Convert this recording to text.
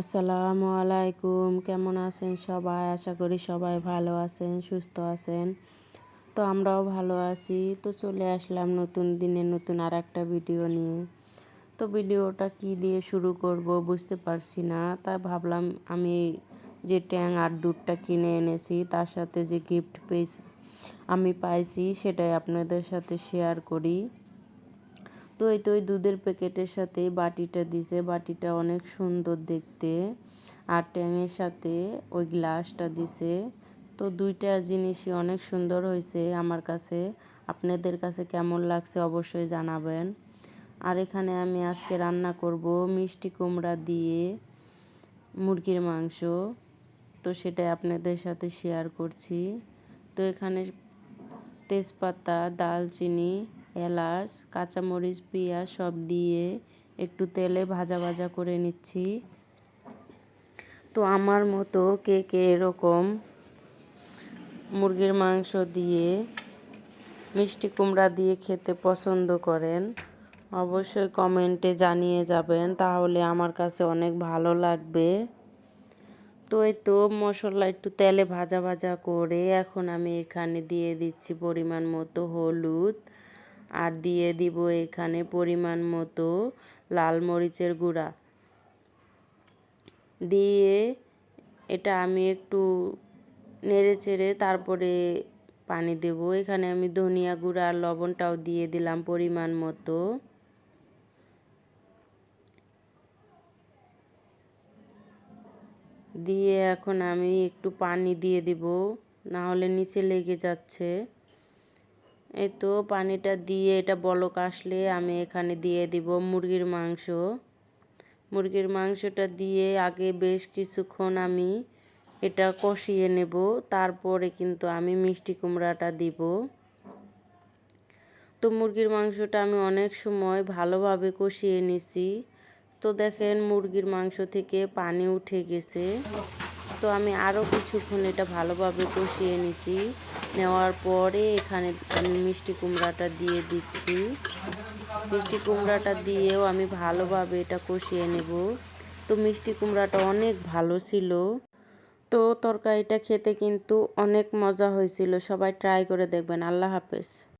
আসসালামু আলাইকুম, কেমন আছেন সবাই? আশা করি সবাই ভালো আছেন, সুস্থ আছেন। তো আমরাও ভালো আছি। তো চলে আসলাম নতুন দিনে নতুন আর একটা ভিডিও নিয়ে। তো ভিডিওটা কি দিয়ে শুরু করব বুঝতে পারছি না। তাই ভাবলাম আমি যে ট্যাং আর দুধটা কিনে এনেছি, তার সাথে যে গিফট পেয়েছি, আমি পাইছি, সেটাই আপনাদের সাথে শেয়ার করি। তো এই তো ওই দুধের প্যাকেটের সাথে বাটিটা দিছে। বাটিটা অনেক সুন্দর দেখতে। আর ট্যাংয়ের সাথে ওই গ্লাসটা দিছে। তো দুইটা জিনিসই অনেক সুন্দর হয়েছে আমার কাছে। আপনাদের কাছে কেমন লাগছে অবশ্যই জানাবেন। আর এখানে আমি আজকে রান্না করব মিষ্টি কুমড়া দিয়ে মুরগির মাংস। তো সেটাই আপনাদের সাথে শেয়ার করছি। তো এখানে তেজপাতা, দালচিনি এলাচ, কাঁচামরিচ, পেঁয়াজ সব দিয়ে একটু তেলে ভাজা ভাজা করে নিচ্ছি। তো আমার মতো কে কে এরকম মুরগির মাংস দিয়ে মিষ্টি কুমড়া দিয়ে খেতে পছন্দ করেন, অবশ্যই কমেন্টে জানিয়ে যাবেন, তাহলে আমার কাছে অনেক ভালো লাগবে। তো এই তো মশলা একটু তেলে ভাজা ভাজা করে এখন আমি এখানে দিয়ে দিচ্ছি পরিমাণ মতো হলুদ। আর দিয়ে দিব এখানে পরিমাণ মতো লাল মরিচের গুঁড়া। দিয়ে এটা আমি একটু নেড়ে চেড়ে তারপরে পানি দেব। এখানে আমি ধনিয়া গুঁড়া আর লবণটাও দিয়ে দিলাম পরিমাণ মতো। দিয়ে এখন আমি একটু পানি দিয়ে দিব না হলে নিচে লেগে যাচ্ছে। এই তো পানিটা দিয়ে এটা বলক আসলে আমি এখানে দিয়ে দিব মুরগির মাংস। মুরগির মাংসটা দিয়ে আগে বেশ কিছুক্ষণ আমি এটা কষিয়ে নেব, তারপরে কিন্তু আমি মিষ্টি কুমড়াটা দিব। তো মুরগির মাংসটা আমি অনেক সময় ভালোভাবে কষিয়ে নিছি। তো দেখেন মুরগির মাংস থেকে পানি উঠে গেছে। তো আমি আরও কিছুক্ষণ এটা ভালোভাবে কষিয়ে নিছি। নেওয়ার পরে এখানে আমি মিষ্টি কুমড়াটা দিয়ে দিচ্ছি। মিষ্টি কুমড়াটা দিয়েও আমি ভালোভাবে এটা কষিয়ে নেব। তো মিষ্টি কুমড়াটা অনেক ভালো ছিল। তো তরকারিটা খেতে কিন্তু অনেক মজা হয়েছিল। সবাই ট্রাই করে দেখবেন। আল্লাহ হাফেজ।